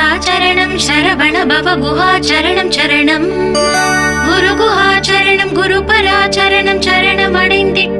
ஸ்கந்தாச்சரணம் சரவண பவ குஹாச்சரணம் சரணம் குரு குஹாச்சரணம் குரு பராச்சரணம் சரணம் அடைந்திட்டே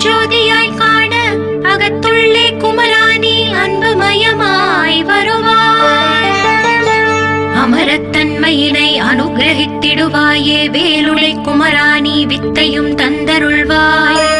அருட்ஜோதியாய் காண அகத்துள்ளே குமராணி அன்புமயமாய் வருவாய். அமரத்தன்மையினை அனுகிரகித்திடுவாயே வேலுளை குமராணி வித்தையும் தந்தருள்வாய்.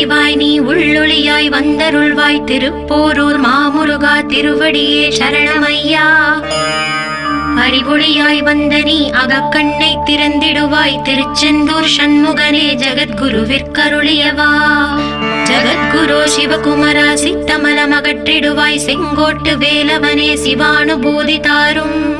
அறிவாய் நீ உள்ளொளியாய் வந்தருள்வாய். திருப்போரூர் மாமுருகா திருவடியே சரணமையா. அறிவொளியாய் வந்த நீ அகக்கண்ணை திறந்திடுவாய். திருச்செந்தூர் சண்முகனே ஜகத்குருவிற்கருளியவா. ஜகத்குரு சிவகுமரா சித்தமலம் அகற்றிடுவாய் செங்கோட்டு வேலவனே சிவானுபூதி தாரும்.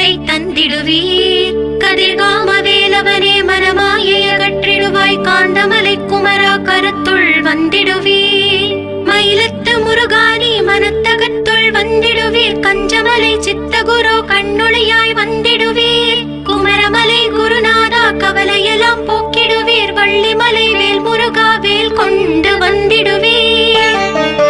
வீட்டை தந்திடுவீர். கதிர்காம வேலவனே மனமாயை அகற்றிடுவாய். காந்தமலை குமரா கரத்துள் வந்திடுவீர். மயிலத்து முருகானி மனத்தகத்துள் வந்திடுவீர். கஞ்சமலை சித்தகுரு கண்ணுளையாய் வந்திடுவீர். குமரமலை குருநாதா கவலையெல்லாம் போக்கிடுவீர். வள்ளிமலை வேல் முருகா வேல் கொண்டு வந்திடுவீர்.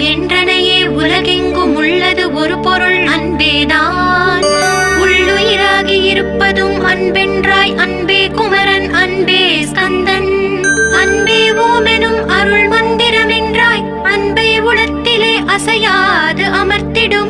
என்றனையே உலகெங்கும் உள்ளது ஒரு பொருள் அன்பேதான். உள்ளுயிராகி இருப்பதும் அன்பென்றாய் அன்பே குமரன் அன்பே ஸ்கந்தன். அன்பே ஓமெனும் அருள் மந்திரம் என்றாய் அன்பை உளத்திலே அசையாது அமர்த்திடும்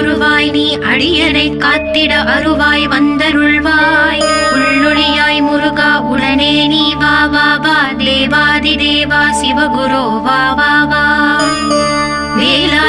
உருவாய் நீ அடியனை காத்திட அருவாய் வந்தருள்வாய். உள்ளொளியாய் முருகா உடனே நீ வா வா வா. தேவாதி தேவா சிவகுரு வா வா வா.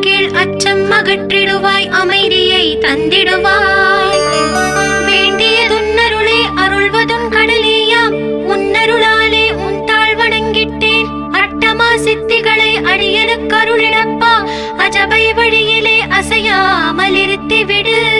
கீழ் அச்சம் அகற்றிடுவாய் அமைதியை தந்திடுவாய். வேண்டியதுன்னருளே அருள்வதும் கடலேயாம். உன்னருளாலே உன் தாழ் வணங்கிட்டேன் அட்டமா சித்திகளை அடியனுக்கு அருளிடப்பா அஜபை வழியிலே அசையாமல் இருத்தி விடு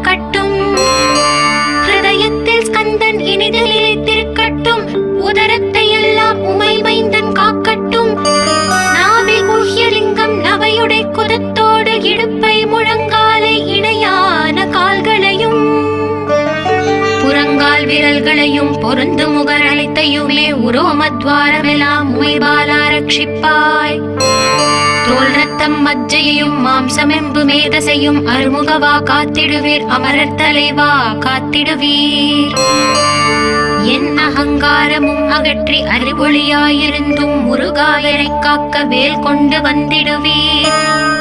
துவாரமெல்லாம் உமை பாலா ரட்சிப்பாய் தோல் ரத்தம் மஜ்ஜையையும் மாம்சமெம்பு மேதசையும் அருமுகவா காத்திடுவீர் அமரர் தலைவா காத்திடுவீர் என் அகங்காரமும் அகற்றி அறிவொளியாயிருந்தும் முருகாயரை காக்க வேல் கொண்டு வந்திடுவீர்.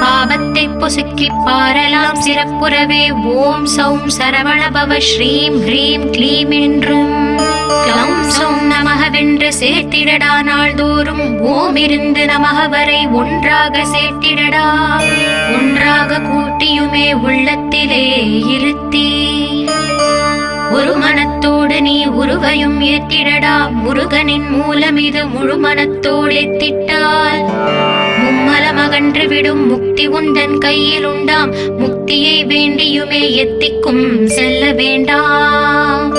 பாபத்தை பொசுக்கி பாரலாம் சிறப்புறவே. ஓம் சௌம் சரவணபவ ஸ்ரீம் ஹ்ரீம் க்ளீம் என்றும். க்ளௌம் சௌம் நமகவென்று சேர்த்திடடா நாள்தோறும். ஓம் இருந்து நமக வரை ஒன்றாக சேர்த்திடடா. ஒன்றாக கூட்டியுமே உள்ளத்திலே இருத்தி ஒரு மனத்தோடு நீ உருவையும் ஏற்றிடடா. முருகனின் மூலம் இது முழு மனத்தோடு எத்திட்டால். மும்மலம் அகன்று விடும் முக்தி உந்தன் கையில் உண்டாம். முக்தியை வேண்டியுமே எத்திக்கும் செல்ல வேண்டாம்.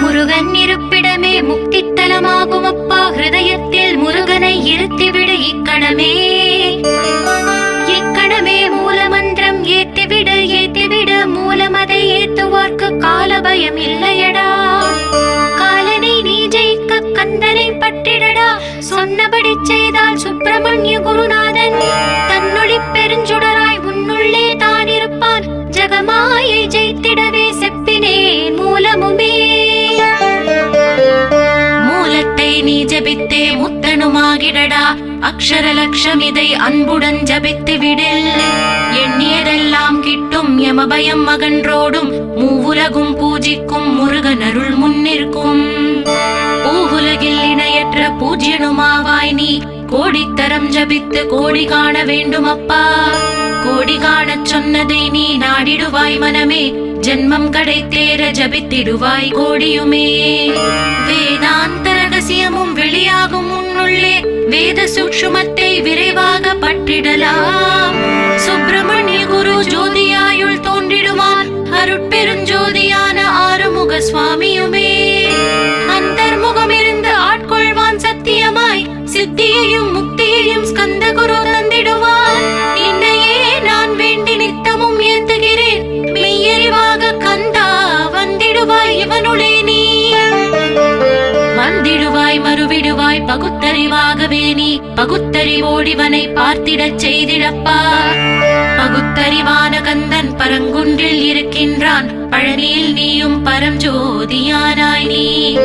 முருகன் இருப்பிடமே முக்தி தலமாகும் அப்பா ஹிருதயத்தில் முருகனை இருத்திவிடு இக்கணமே. இக்கணமே மூல கால பயம் இல்லையடா காலனை நீ ஜெயிக்க கந்தனை பற்றிடடா. சொன்னபடி செய்தால் சுப்பிரமணிய குருநாதன் தன்னொழி பெருஞ்சுடராய் உன்னுள்ளே தான் இருப்பான் ஜெகமாயை ஜெயித்திடவே செப்பினே மூலமுமே. மூலத்தை நீ ஜபித்தே முத்தனுமாகிடடா. அக்ஷர லட்சம் இதை அன்புடன் ஜபித்து விடில் எண்ணியதெல்லாம் கிட்ட யமபயம் மகன்றோடும் மூவுலகும் பூஜிக்கும் முருகன் அருள் முன்னிற்கும். பூவுலகில் இணையற்ற பூஜ்யனுமாவாய் நீ கோடித்தரம் ஜபித்து கோடி காண வேண்டும் அப்பா கோடி காணச் சொன்னதை நீ நாடிடுவாய் மனமே ஜென்மம் கடை தேர ஜபித்திடுவாய் கோடியுமே. வேதாந்த ரகசியமும் வெளியாகும் உன்னுள்ளே வேத சூக்ஷுமத்தை விரைவாக பற்றிடலாம். சுப்பிரமணிய குரு ஜோதி அருட்பெருஞ்சோதியான ஆறுமுக சுவாமியுமே. அந்தர்முகம் இருந்து ஆட்கொள்வான் சத்தியமாய் சித்தியையும் முக்தியையும் ஸ்கந்த குரு தந்திடுவான் என்னையே நான் வேண்டி நித்தமும் ஏத்துகிறேன் மெய்யறிவாக கந்தா வந்திடுவாய் இவனுளே நீ. வந்திடுவாய் மறுவிடுவாய் பகுத்தறிவாகவே நீ. பகுத்தறிவோடிவனை பார்த்திடச் செய்திடப்பா. பகுத்தறிவான கந்தன் பரங்குன்றில் இருக்கின்றான். பழனியில் நீயும் பரஞ்சோதியானாய் நீ.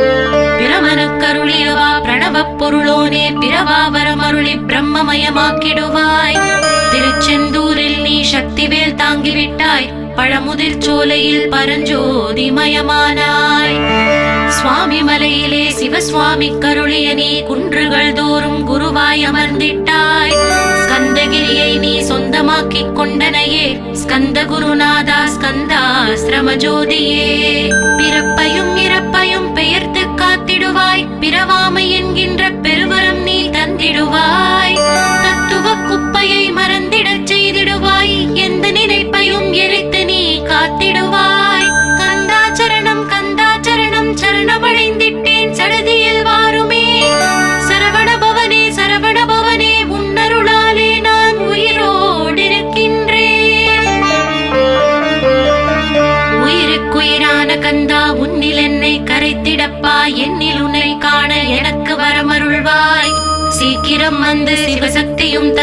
பிரமனுக்கருளியவா பிரணவ பொருளோனே பிரவாவரம் அருளி பிரம்மமயமாக்கிடுவாய். திருச்செந்தூரில் நீ சக்திவேல் தாங்கிவிட்டாய். பழமுதிர் சோலையில் பரஞ்சோதிமயமானாய் சுவாமி மலையிலே சிவசுவாமி கருளிய நீ குன்றுகள் தோறும் குருவாய் அமர்ந்திட்டாய். ஸ்கந்தகிரியை நீ சொந்தமாக்கிக் கொண்டனையே. ஸ்கந்த குருநாதா ஸ்கந்தாசிரம ஜோதியே பிறப்பையும் இறப்பையும் பெயர்த்து காத்திடுவாய். பிறவாமை என்கின்ற பெருவரம் நீ தந்திடுவாய்.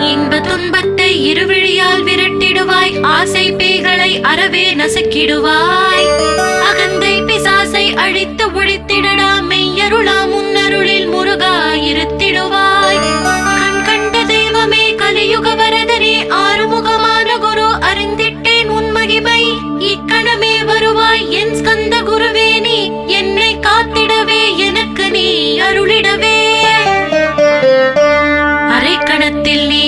இன்ப துன்பத்தை இருவிழியால் விரட்டிடுவாய். ஆசை பேய்களை அறவே நசுக்கிடுவாய். அகந்தை பிசாசை அழித்து ஒழித்திடடா. மெய்யருளா முன்னருளில் முருகா இருத்திடுவாய். கண் கண்ட தெய்வமே கலியுக வரதனே ஆறுமுகமான குரு அறிந்திட்டேன் உன் மகிமை. இக்கணமே வருவாய் என் ஸ்கந்த குருவே நீ என்னை காத்திடவே எனக்கு நீ அருளிடவே. அரைக்கணத்தில் நீ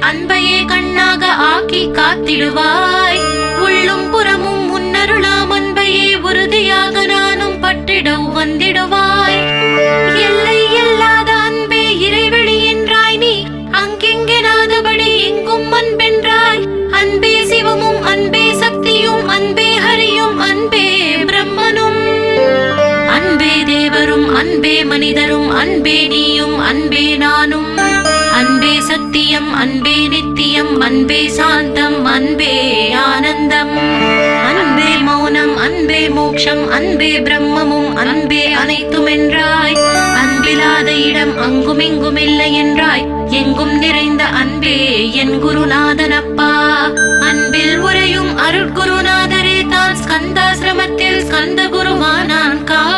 அன்பையே கண்ணாக ஆக்கி காத்திடுவாய். உள்ளும் புறமும் முன்னருளாம் அன்பையே உறுதியாக நானும் பட்டிட வந்திடுவாய். அன்பே பிரம்மமும் அன்பே அனைத்தும் என்றாய் அன்பிலாத இடம் அங்குமிங்கும் இல்லை என்றாய். எங்கும் நிறைந்த அன்பே என் குருநாதனப்பா. அன்பில் உரையும் அருட்குருநாதரே தான். ஸ்கந்தாசிரமத்தில் ஸ்கந்த குருவானான். கா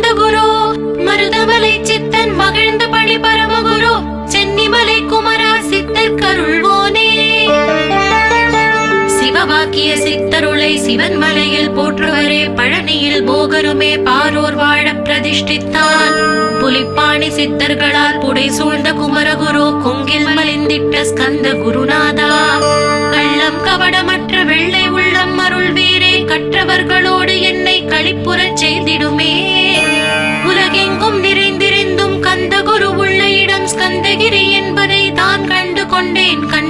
சிறந்த குரு. மருதமலை சித்தன் மகிழ்ந்த பழி பரமகுரு சென்னிமலை குமரா சித்தர் கருள்வோனே. சிவவாக்கிய சித்தருளை சிவன் மலையில் போற்றுவரே. பழனியில் போகருமே பாரூர் வாழ பிரதிஷ்டித்தான். புலிப்பாணி சித்தர்களால் புடை சூழ்ந்த குமரகுரு கொங்கில் மலிந்திட்ட ஸ்கந்த குருநாதா. கள்ளம் கவடமற்ற வெள்ளை உள்ளம் அருள் வீரே கற்றவர்களோடு என்னை களிப்புறச் கண்டு கொண்டேன்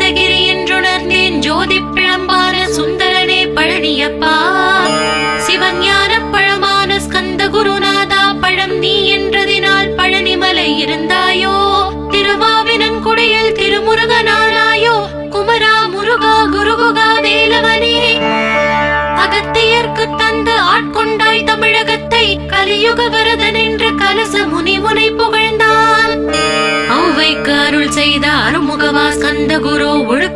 சுந்தரனே சிவஞான பழமான ஸ்கந்த குருநாதா பழம் நீ என்றதினால் பழனிமலை இருந்தாயோ? திருவாவினன்குடியில் திருமுருகனானாயோ குமரா முருகா குருகுகா வேலவனே. அகத்தியர்க்கு தந்து ஆட்கொண்டாய் தமிழகத்தை கலியுக வரதன் என்று கலச முனி முனை புகழ்ந்தான். ஔவைக்கு அருள் செய்த அருமுகவா ஸ்கந்த குரு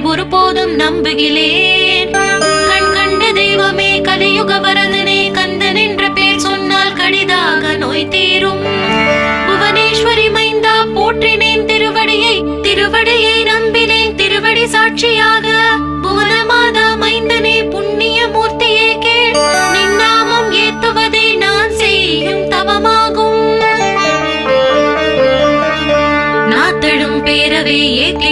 ஒருபோதும் நம்புகிறேன். கண் கண்ட தெய்வமே கலியுக வரதனே கந்தன் என்ற பேர் சொன்னால் கடிதாக நோய் தீரும். புவனேஸ்வரி மைந்தா போற்றினேன் திருவடியை திருவடியை நம்பினேன் திருவடி சாட்சியாக. புவனமாதா மைந்தனே புண்ணிய மூர்த்தியே கேள். நின்னாமம் ஏத்துவதே நான் செய்யும் தவமாகும். நாத்தடும் பேரவே ஏத்திடுவேன்